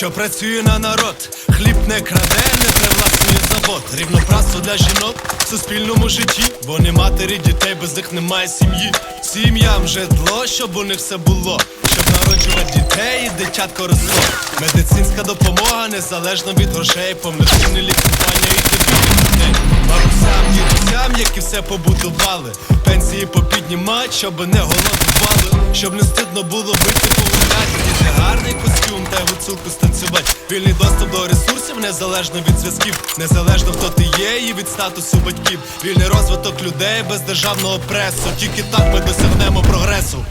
що працює на народ, хліб не краде, не привласнює завод. Рівноправство для жінок в суспільному житті, бо не матері дітей, без них немає сім'ї. Сім'ям житло, щоб у них все було, щоб народжувати дітей і дитятко росло. Медицинська допомога незалежно від грошей, повноцінне лікування і дебільних дітей. Бабусям, дідусям, які все побудували. Пенсії попіднімать, щоб не голодували, щоб не стидно було бити погуляти. Діти гарний костюм та гуцулку станцювати. Вільний доступ до ресурсів незалежно від зв'язків, незалежно хто ти є і від статусу батьків. Вільний розвиток людей без державного пресу. Тільки так ми досягнемо прогресу.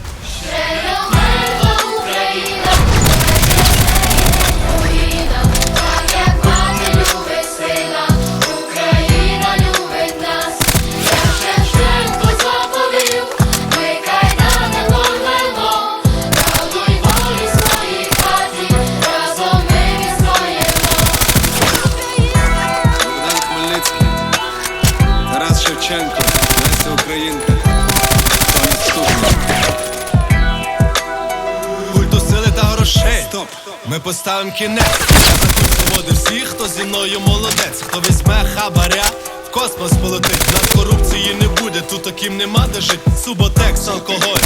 Шевченко, Леся Українка, Соня Ступник. Культу сили та грошей. Стоп! Ми поставимо кінець. Я свободи всіх, хто зі мною молодець, хто візьме хабаря. Космос полетить, нас корупції не буде, тут таким нема де жить Суботекс, алкоголь,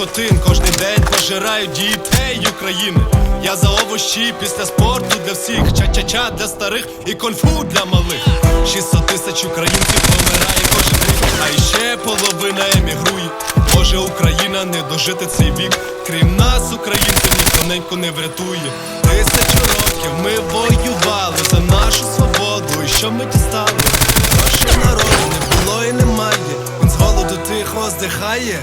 метадон, Кожний день пожирають дітей України. Я за овощі після спорту для всіх. Ча-ча-ча для старих і конфу для малих. 600 тисяч українців помирає кожен рік. А іще половина емігрує. Може Україна не дожити цей вік. Крім нас, українців, ніхто не врятує. Тисячу років ми воювали за нашу свободу. І що ми дістали? Нашого народу не було і немає. Він з голоду тихо здихає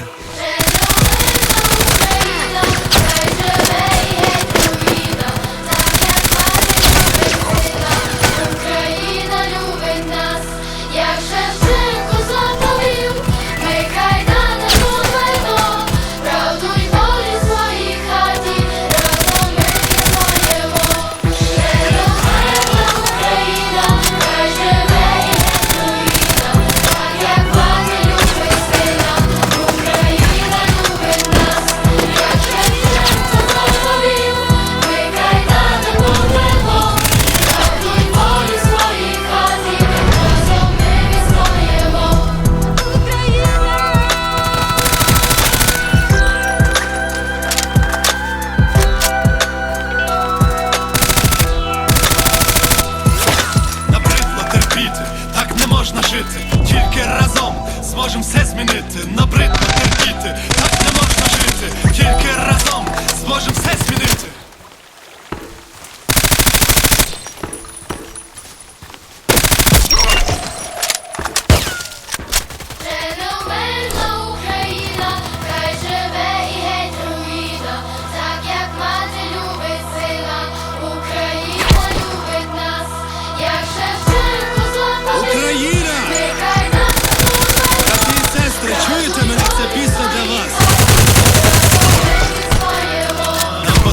зможемо все змінити. Набридло терпіти,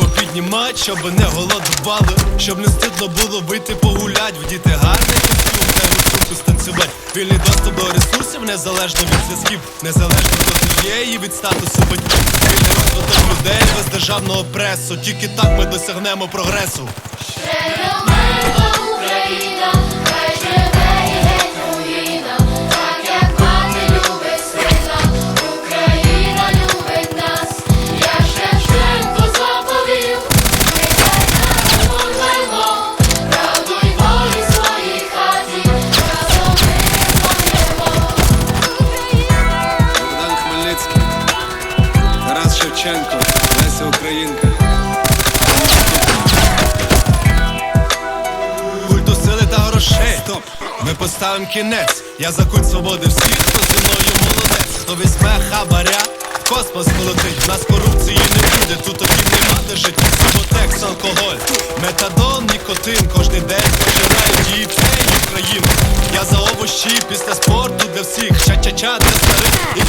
Попіднімать, щоб не голодували, щоб не стидно було вийти погулять, вдіти гарний костюм та гуцулку станцювати. Вільний доступ до ресурсів незалежно від зв'язків, незалежно хто ти від статусу батьків. Вільний розвиток людей без державного пресу. Тільки так ми досягнемо прогресу. Шевченко, Леся Українка. Культу сили та грошей. Стоп! Ми поставимо кінець. Я за культ свободи всіх, хто зі мною молодець, хто візьме хабаря. в Космос полетить, нас корупції не буде, тут таким нема де жить Суботекс, алкоголь, метадон, нікотин, кожний день пожирають дітей Україну. Я за овощі після спорту для всіх. Ча-ча-ча для старих і